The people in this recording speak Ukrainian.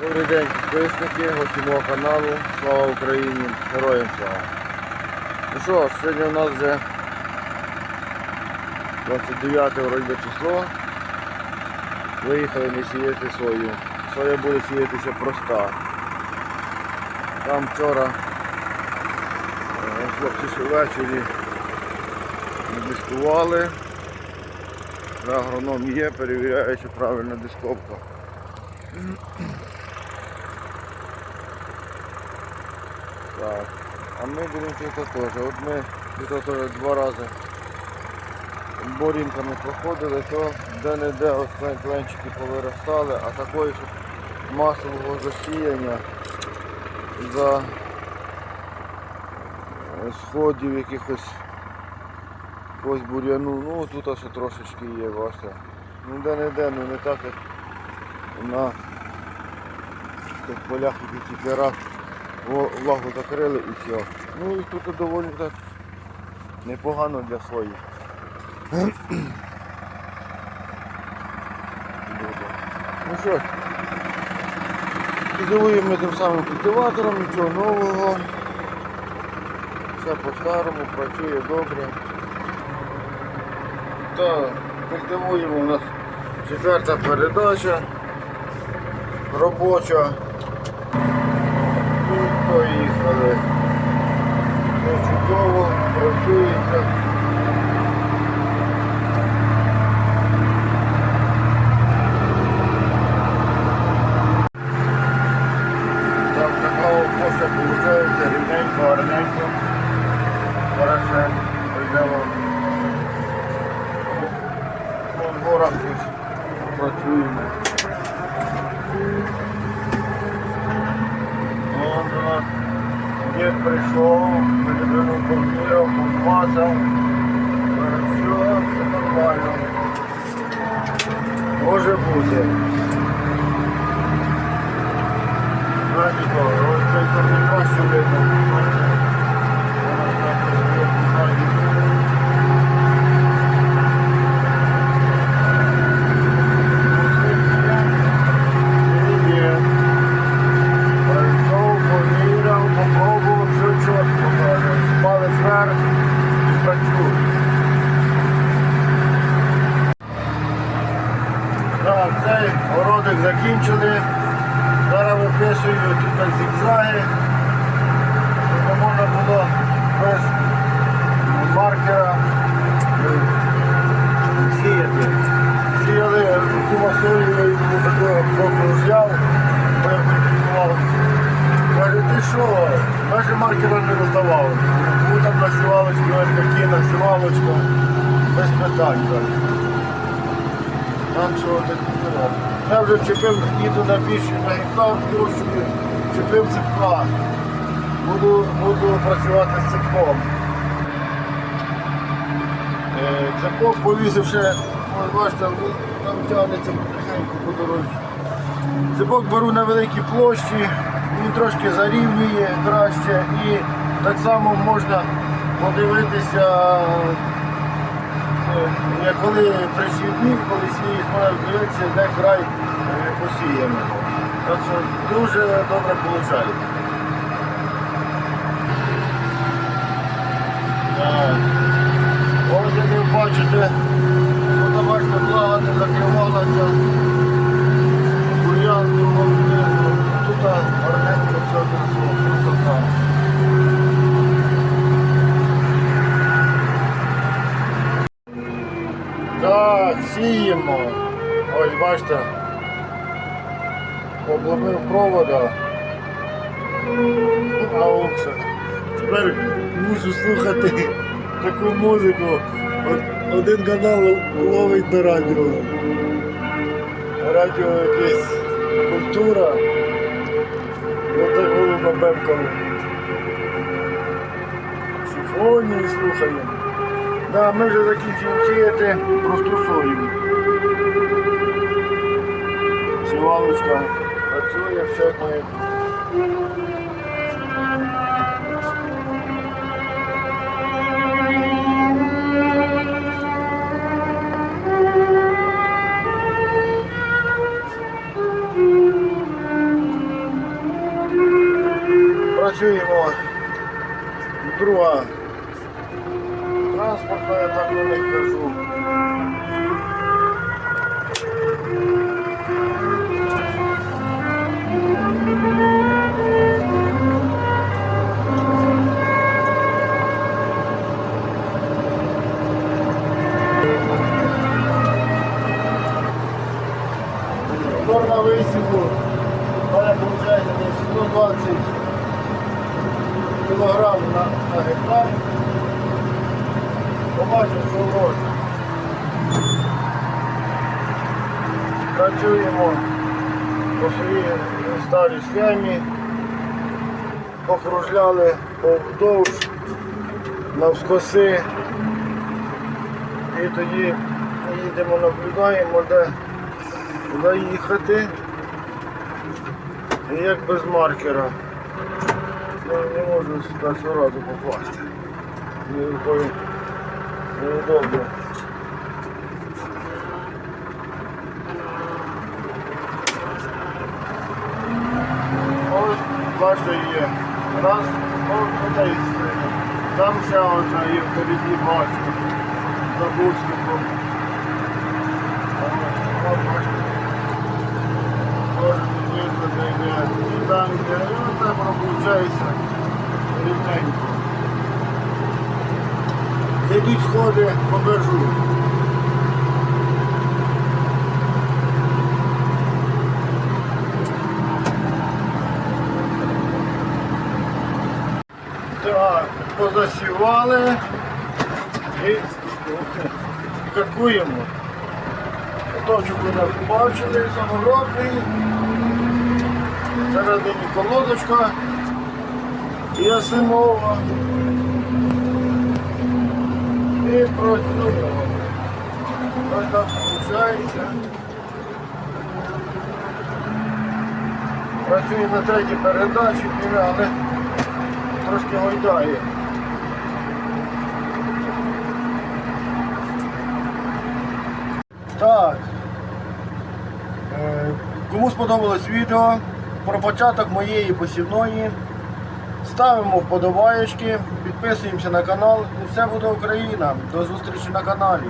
Добрий день, підписники, гості мого каналу. Слава Україні! Героям слава! Ну що сьогодні у нас вже 29 вроде число. Виїхали ми сіяти сою. Соя буде сіятися проста. Там вчора е, хлопці ввечері дискували. Агроном є, перевіряє, чи правильна дисковка. Так, а ми будемо тут теж. От ми тут теж два рази борінками проходили, то де-не-де клен- кленчики повиростали, а такої, щоб масового засіяння за е, сходів якихось якогось бур'яну, ну тут ще трошечки є, бачите. Ну де-не-де, ну не так як на тих полях, які тільки раз влагу закрили і все. Ну і тут доволі так непогано для своїх. Ну що ж, ми тим самим культиватором, нічого нового. Все по-старому, працює добре. Так, культивуємо у нас четверта передача робоча. Поїхали. Все чудово, працюється. Так, така пошта виходить, рівненько, гарненько. Хороше, прийдемо. Вон горах щось працюємо. Вон у нас дід прийшов, комп'ютер, помазав. Все, все нормально. Може бути. Знаєте що, ось цей корніка, що видно. бачите? Вона так ось ззаді. Привіт. Прийшов, поміряв, попробував, все чітко. каже. Палець вверх і працює. Так, цей городик закінчили. Зараз виписую тут зігзаги. Щоб можна було без маркера е, сіяти. Сіяли кума сою, я йому такого взяв, я культивував. Каже, ти що? Навіть маркера не роздавав. Був там на сівалочку, такі на сівалочку, без питань. Там що так було. Я вже вчепив, їду на більше на гектар площу, вчепив цепка. Буду, буду працювати з цепком. Е, Цепок повісивши, ось бачите, ну, там тягнеться потихеньку по дорозі. Цепок беру на великій площі, він трошки зарівнює краще і так само можна подивитися Я коли присіднів, коли сніг має дивитися, де край е, посіяний. Так що дуже добре виходить. Ось як ви бачите, тут бачите, влага не закривалася. Бур'ян другого внизу. Тут гарненько все красиво, красота. Так, сіємо. Ось бачите. Обломив провода. Аукса. Тепер мушу слухати таку музику. Один канал ловить на радіо. Радіо якесь культура. Я так головно бемкали. Симфонії слухаємо. Да, ми вже закінчуємо сіяти просту сою. Сівалочка працює, все має. Працюємо. Друга транспортна, я так на них кажу. 120 кілограм на, на гектар. Побачимо, що вроде. Працюємо по своїй старій схемі. Окружляли повдовж навскоси. І тоді їдемо, наблюдаємо, де заїхати. І як без маркера. Я не можу сюди одразу попасти. Рукою неудобно. Ось, бачите, є. Раз, ось туди і стріляє. Там ще одна є впереді бачу. За бусником. Ось, бачите. Тоже не видно, де йде. І там йде. І ось так воно виходить рівненько. Зайдуть сходи, покажу. Так, позасівали і каткуємо. Точок ви нас бачили, саморобний. Всередині колодочка і осимова. І працюємо. Ось так. Працює на третій передачі, але трошки гойдає. Так. Е, Кому сподобалось відео про початок моєї посівної, ставимо вподобаєчки, підписуємося на канал і все буде Україна. До зустрічі на каналі.